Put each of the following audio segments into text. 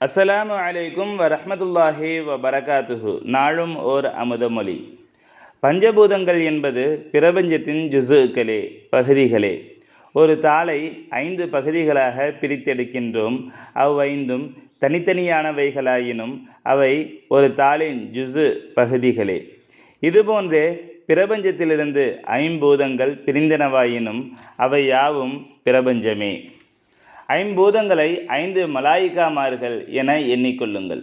அஸ்ஸலாமு அலைக்கும் வரஹ்மத்துல்லாஹி வ நாளும் ஓர் அமுதமொழி பஞ்சபூதங்கள் என்பது பிரபஞ்சத்தின் ஜுசுக்களே பகுதிகளே. ஒரு தாளை ஐந்து பகுதிகளாக பிரித்தெடுக்கின்றோம். அவ்வைந்தும் தனித்தனியானவைகளாயினும் அவை ஒரு தாளின் ஜுசு பகுதிகளே. இதுபோன்றே பிரபஞ்சத்திலிருந்து ஐம்பூதங்கள் பிரிந்தனவாயினும் அவை யாவும் பிரபஞ்சமே. ஐம்பூதங்களை ஐந்து மலாயிகாமார்கள் என எண்ணிக்கொள்ளுங்கள்.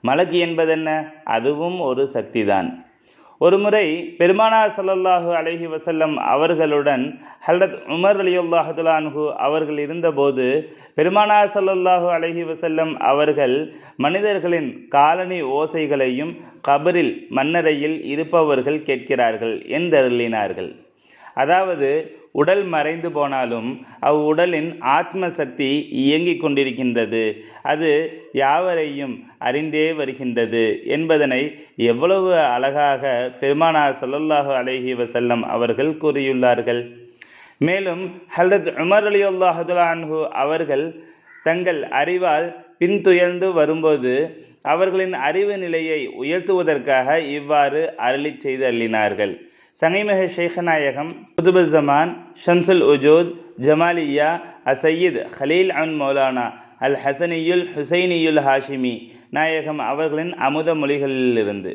மலக்கு என்பதென்ன? அதுவும் ஒரு சக்திதான். ஒருமுறை பெருமானா சல்லல்லாஹு அலஹி வசல்லம் அவர்களுடன் ஹல்ரத் உமர் அலியுல்லாஹுலான்ஹு அவர்கள் இருந்தபோது பெருமானா சல்லல்லாஹு அலஹி வசல்லம் அவர்கள் மனிதர்களின் காலனி ஓசைகளையும் கபரில் மன்னரையில் இருப்பவர்கள் கேட்கிறார்கள் என்றருளினார்கள். அதாவது உடல் மறைந்து போனாலும் அவ்வுடலின் ஆத்ம சக்தி இயங்கிக் கொண்டிருக்கின்றது. அது யாவரையும் அறிந்தே வருகின்றது என்பதனை எவ்வளவு அழகாக பெருமானார் ஸல்லல்லாஹு அலஹி வசல்லம் அவர்கள் கூறியுள்ளார்கள். மேலும் ஹல்ரத் உமர் அலி அல்லாஹுலான்ஹு அவர்கள் தங்கள் அறிவால் பின்துயர்ந்து வரும்போது அவர்களின் அறிவு நிலையை உயர்த்துவதற்காக இவ்வாறு அருளி செய்து அள்ளினார்கள் சங்கைமிக ஷேகநாயகம் குதுபுசமான் ஷம்சுல் உஜூத் ஜமாலியா அசையீத் ஹலீல் அன் மௌலானா அல் ஹசனியுல் ஹுசைனியுல் ஹாஷிமி நாயகம் அவர்களின் அமுத மொழிகளிலிருந்து.